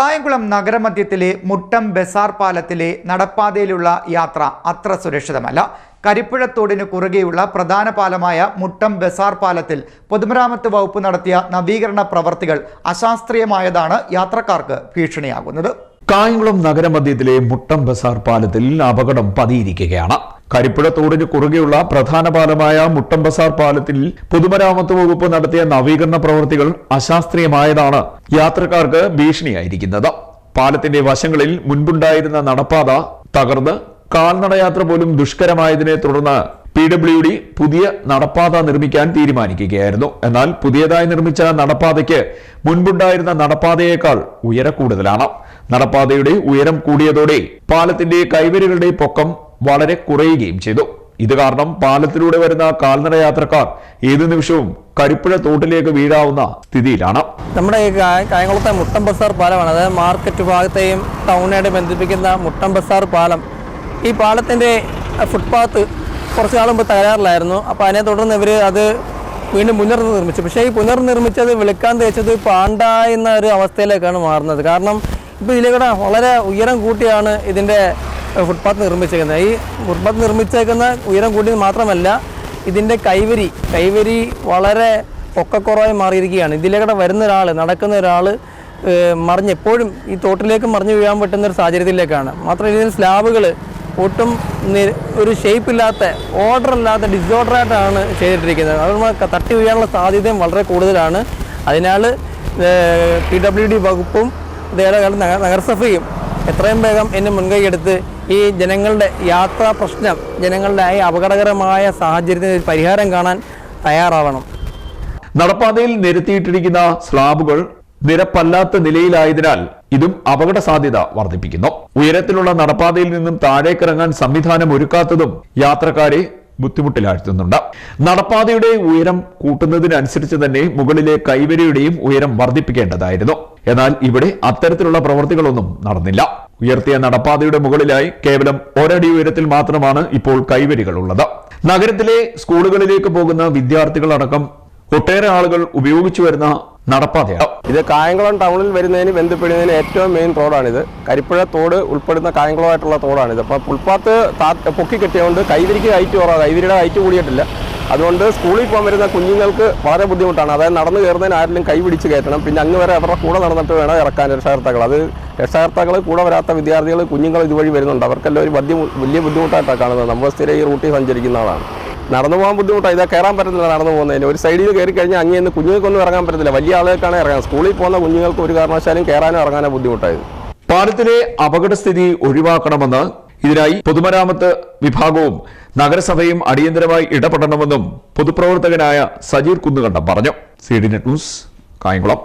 കായംകുളം നഗരമധ്യത്തിലെ മുട്ടം ബസാർ പാലത്തിലെ നടപ്പാതയിലുള്ള യാത്ര അത്ര സുരക്ഷിതമല്ല. കരിപ്പുഴത്തോടിന് കുറുകെയുള്ള പ്രധാന പാലമായ മുട്ടം ബസാർ പാലത്തിൽ പൊതുമരാമത്ത് വകുപ്പ് നടത്തിയ നവീകരണ പ്രവർത്തികൾ അശാസ്ത്രീയമായതാണ് യാത്രക്കാർക്ക് ഭീഷണിയാകുന്നത്. കായംകുളം നഗരമധ്യത്തിലെ മുട്ടം ബസാർ പാലത്തിൽ അപകടം പതിയിരിക്കുകയാണ്. കരിപ്പുഴ തോടിന് കുറുകെയുള്ള പ്രധാന പാലമായ മുട്ടം ബസാർ പാലത്തിൽ പൊതുമരാമത്ത് വകുപ്പ് നടത്തിയ നവീകരണ പ്രവൃത്തികൾ അശാസ്ത്രീയമായതാണ്. യാത്രക്കാർക്ക് ഭീഷണിയായിരിക്കുന്നത്. പാലത്തിന്റെ വശങ്ങളിൽ മുൻപുണ്ടായിരുന്ന നടപ്പാത തകർന്ന് കാൽനടയാത്ര പോലും ദുഷ്കരമായതിനെ തുടർന്ന് പി ഡബ്ല്യു ഡി പുതിയ നടപ്പാത നിർമ്മിക്കാൻ തീരുമാനിക്കുകയായിരുന്നു. എന്നാൽ പുതിയതായി നിർമ്മിച്ച നടപ്പാതയ്ക്ക് മുൻപുണ്ടായിരുന്ന നടപ്പാതയേക്കാൾ ഉയര കൂടുതലാണ്. നടപ്പാതയുടെ ഉയരം കൂടിയതോടെ പാലത്തിന്റെ കൈവരികളുടെ പൊക്കം വളരെ കുറയുകയും ചെയ്തു. ഇത് കാരണം പാലത്തിലൂടെ വരുന്ന കാൽനട യാത്രക്കാർ ഏതു നിമിഷവും കരിപ്പുഴ തോട്ടിലേക്ക് വീഴാവുന്ന സ്ഥിതിയിലാണ്. നമ്മുടെ ഈ കായംകുളത്തെ മുട്ടം ബസാർ പാലമാണ്. അതായത് മാർക്കറ്റ് ഭാഗത്തെയും ടൗണിനായിട്ട് ബന്ധിപ്പിക്കുന്ന മുട്ടം ബസാർ പാലം. ഈ പാലത്തിന്റെ ഫുട്പാത്ത് കുറച്ച് നാൾ മുമ്പ് തകരാറിലായിരുന്നു. അപ്പോൾ അതിനെ തുടർന്ന് ഇവർ അത് വീണ്ടും പുനർനിർമ്മിച്ചു. പക്ഷേ ഈ പുനർനിർമ്മിച്ചത് വിളിക്കാൻ തേച്ചത് പാണ്ട എന്ന ഒരു അവസ്ഥയിലേക്കാണ് മാറുന്നത്. കാരണം ഇപ്പോൾ ഇതിലേക്കൂടെ വളരെ ഉയരം കൂട്ടിയാണ് ഇതിന്റെ ഫുട്പാത്ത് നിർമ്മിച്ചേക്കുന്നത്. ഈ ഫുട്പാത്ത് നിർമ്മിച്ചേക്കുന്ന ഉയരം കൂട്ടി മാത്രമല്ല ഇതിന്റെ കൈവരി കൈവരി വളരെ പൊക്കക്കുറവായി മാറിയിരിക്കുകയാണ്. ഇതിലേക്കൂടെ വരുന്ന ഒരാൾ നടക്കുന്ന ഒരാൾ മറിഞ്ഞ് എപ്പോഴും ഈ തോട്ടിലേക്ക് മറിഞ്ഞു വീഴാൻ പറ്റുന്ന ഒരു സാഹചര്യത്തിലേക്കാണ്. മാത്രമല്ല ഇതിന് സ്ലാബുകൾ ഒട്ടും ഒരു ഷേപ്പ് ഇല്ലാത്ത ഓർഡർ ഇല്ലാത്ത ഡിസോർഡർ ആയിട്ടാണ് ചെയ്തിട്ടിരിക്കുന്നത് അത് തട്ടി വീഴാനുള്ള സാധ്യതയും വളരെ കൂടുതലാണ്. അതിനാൽ പി ഡബ്ല്യു ഡി വകുപ്പും അതേപോലെ നഗരസഭയും എത്രയും വേഗം എന്നെ മുൻകൈ എടുത്ത് ഈ ജനങ്ങളുടെ യാത്രാ പ്രശ്നം ജനങ്ങളുടെ ഈ അപകടകരമായ സാഹചര്യത്തിന് പരിഹാരം കാണാൻ തയ്യാറാവണം. നടപ്പാതയിൽ നിരത്തിയിട്ടിരിക്കുന്ന സ്ലാബുകൾ നിരപ്പല്ലാത്ത നിലയിലായതിനാൽ ഇതും അപകട സാധ്യത വർദ്ധിപ്പിക്കുന്നു. ഉയരത്തിലുള്ള നടപ്പാതയിൽ നിന്നും താഴേക്കിറങ്ങാൻ സംവിധാനം ഒരുക്കാത്തതും യാത്രക്കാരെ ബുദ്ധിമുട്ടിലാഴ്ത്തുന്നുണ്ട്. നടപ്പാതയുടെ ഉയരം കൂട്ടുന്നതിനനുസരിച്ച് തന്നെ മുകളിലെ കൈവരിയുടെയും ഉയരം വർദ്ധിപ്പിക്കേണ്ടതായിരുന്നു. എന്നാൽ ഇവിടെ അത്തരത്തിലുള്ള പ്രവൃത്തികളൊന്നും നടന്നില്ല. ഉയർത്തിയ നടപ്പാതയുടെ മുകളിലായി കേവലം ഒരടി ഉയരത്തിൽ മാത്രമാണ് ഇപ്പോൾ കൈവരികൾ ഉള്ളത് നഗരത്തിലെ സ്കൂളുകളിലേക്ക് പോകുന്ന വിദ്യാർത്ഥികളടക്കം ഒട്ടേറെ ആളുകൾ ഉപയോഗിച്ചു വരുന്ന നടപ്പാതയാണ്. ഇത് കായംകുളം ടൗണിൽ വരുന്നതിന് ബന്ധപ്പെടുന്നതിന് ഏറ്റവും മെയിൻ റോഡാണിത് കരിപ്പുഴ തോട് ഉൾപ്പെടുന്ന കായംകുളമായിട്ടുള്ള തോടാണിത്. അപ്പോൾ പുൽപ്പാത്ത് പൊക്കി കെട്ടിയതുകൊണ്ട് കൈവരിക്ക് ഹൈറ്റ് കുറവാണ് കൈവരിയുടെ ഹൈറ്റ് കൂടിയിട്ടില്ല. അതുകൊണ്ട് സ്കൂളിൽ പോകാൻ വരുന്ന കുഞ്ഞുങ്ങൾക്ക് വളരെ ബുദ്ധിമുട്ടാണ്. അതായത് നടന്നു കയറുന്നതിന് ആരെങ്കിലും കൈ പിടിച്ച് കയറ്റണം. പിന്നെ അങ്ങ് വരെ അവരുടെ കൂടെ നടന്നിട്ട് വേണം ഇറക്കാൻ രക്ഷകർത്താക്കൾ. അത് രക്ഷകർത്താക്കൾ കൂടെ വരാത്ത വിദ്യാർത്ഥികൾ കുഞ്ഞുങ്ങൾ ഇതുവഴി വരുന്നുണ്ട്. അവർക്കെല്ലാം ഒരു വലിയ വലിയ ബുദ്ധിമുട്ടായിട്ടാണ് കാണുന്നത്. നമ്മൾ സ്ഥിരം ഈ റൂട്ടിൽ സഞ്ചരിക്കുന്ന ആളാണ്. നടന്നു പോകാൻ ബുദ്ധിമുട്ടാണ് ഇതാ കയറാൻ പറ്റുന്നില്ല നടന്നു പോകുന്നതിന്. ഒരു സൈഡിൽ കയറി കഴിഞ്ഞാൽ അങ്ങേന്ന് കുഞ്ഞുങ്ങൾക്കൊന്നും ഇറങ്ങാൻ പറ്റത്തില്ല. വലിയ ആളുകൾക്കാണ് ഇറങ്ങാൻ. സ്കൂളിൽ പോകുന്ന കുഞ്ഞുങ്ങൾക്ക് ഒരു കാരണവശാലും കയറാനോ ഇറങ്ങാനോ ബുദ്ധിമുട്ടായത്. പാലത്തിലെ അപകടസ്ഥിതി ഒഴിവാക്കണമെന്ന് ഇതിനായി പൊതുമരാമത്ത് വിഭാഗവും നഗരസഭയും അടിയന്തരമായി ഇടപെടണമെന്നും പൊതുപ്രവർത്തകനായ സജീർ കുന്നുകണ്ടം പറഞ്ഞു. C D net news Kayamkulam.